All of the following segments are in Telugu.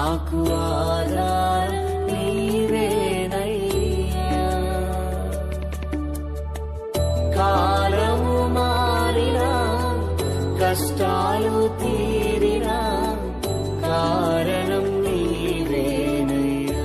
నాకు ఆధారం నీవేనయ్యా కాలము మారినా కష్టాలు తీరినా కారణం నీవేనయ్యా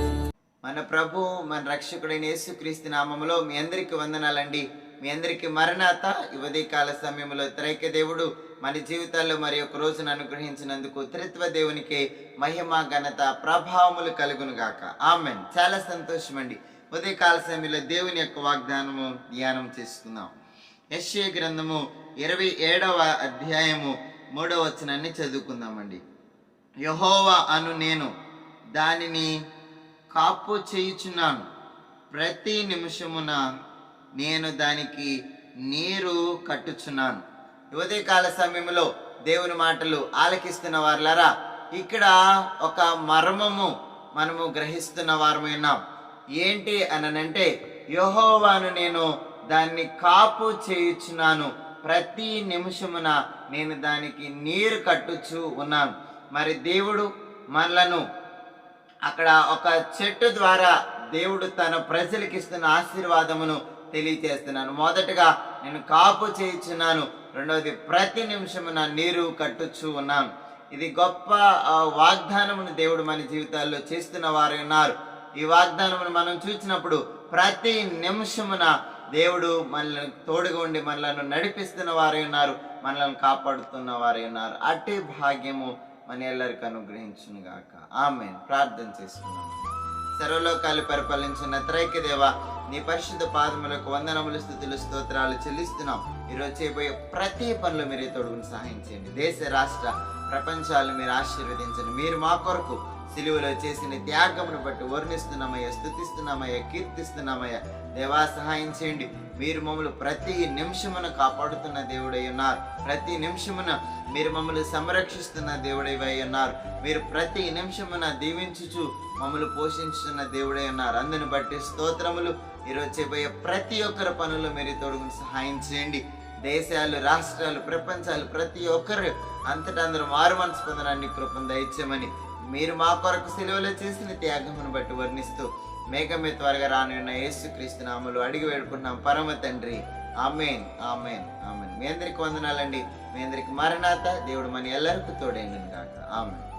మన ప్రభు మన రక్షకుడైన యేసుక్రీస్తు నామములో మీ అందరికీ వందనాలండి. మీ అందరికీ మరణాత యువతి కాల సమయంలో త్రైక దేవుడు మన జీవితాల్లో మరి ఒక రోజును అనుగ్రహించినందుకు త్రిత్వ దేవునికి మహిమ ఘనత ప్రభావములు కలుగును గాక ఆమెన్. చాలా సంతోషం అండి ఉదయకాల సమయంలో దేవుని యొక్క వాగ్దానము ధ్యానం చేసుకుందాం యశ్య గ్రంథము ఇరవై ఏడవ అధ్యాయము మూడవ వచనాన్ని చదువుకుందామండి. యహోవా అను నేను దానిని కాపు చేయుచున్నాను ప్రతి నిమిషమున నేను దానికి నీరు కట్టుచున్నాను. ఉదయకాల సమయంలో దేవుని మాటలు ఆలకిస్తున్న వారులరా ఇక్కడ ఒక మర్మము మనము గ్రహిస్తున్న వారమైనాం ఏంటి అననంటే యహోవాను నేను దాన్ని కాపు చేయుచున్నాను. ప్రతి నిమిషమున నేను దానికి నీరు కట్టుచు ఉన్నాను. మరి దేవుడు మనలను అక్కడ ఒక చెట్టు ద్వారా దేవుడు తన ప్రజలకిస్తున్న ఆశీర్వాదమును తెలియచేస్తున్నాను. మొదటగా నేను కాపు చేయించున్నాను. రెండవది ప్రతి నిమిషము నా నీరు కట్టుచు ఉన్నాను. ఇది గొప్ప వాగ్దానమును దేవుడు మన జీవితాల్లో చేస్తున్న వారు ఉన్నారు. ఈ వాగ్దానమును మనం చూసినప్పుడు ప్రతి నిమిషమున దేవుడు మనల్ని తోడుగా ఉండి మనలను నడిపిస్తున్న వారే ఉన్నారు. మనల్ని కాపాడుతున్న వారే ఉన్నారు. అట్టి భాగ్యము మన ఎల్లరికి అనుగ్రహించునుగాక. ఆమె ప్రార్థన చేసుకున్నాను సర్వలోకాలు పరిపాలించిన త్రైక్య దేవ నీ పరిశుద్ధ పాదములకు వందనములు స్థుతులు స్తోత్రాలు చెల్లిస్తున్నాం. ఈరోజు చేయబోయే ప్రతి పనులు మీరే తోడుగుని సహాయం చేయండి. దేశ రాష్ట్ర ప్రపంచాలు మీరు ఆశీర్వదించండి. మీరు మా కొరకు సిలువలో చేసిన త్యాగమును బట్టి వర్ణిస్తున్నామయ్యా స్థుతిస్తున్నామయ్యా కీర్తిస్తున్నామయ్యా. దేవా సహాయం చేయండి. మీరు మమ్మల్ని ప్రతి నిమిషమున కాపాడుతున్న దేవుడై ఉన్నారు. ప్రతి నిమిషమున మీరు మమ్మల్ని సంరక్షిస్తున్న దేవుడైవై ఉన్నారు. మీరు ప్రతి నిమిషమున దీవించుచు మమ్మల్ని పోషించుతున్న దేవుడై ఉన్నారు. అందుని బట్టి స్తోత్రములు ఈరోజు చేయబోయే ప్రతి ఒక్కరి పనులు మీరు తోడుకుని సహాయం చేయండి. దేశాలు రాష్ట్రాలు ప్రపంచాలు ప్రతి ఒక్కరు అంతటా అందరూ మారు మనసు పొందడానికి కృపం దయచేయమని మీరు మా కొరకు సెలవులో చేసిన త్యాగమును బట్టి వర్ణిస్తూ మేఘమే త్వరగా రానున్న యేసుక్రీస్తు నామలు అడిగి వేడుకుంటున్నాం. పరమ తండ్రి. ఆమెన్. ఆమెన్. ఆమెన్. మీ అందరికి వందనాలండి. మీ అందరికి మరణాత. దేవుడు మన ఎల్లరికీ తోడైండు కాక ఆమెన్.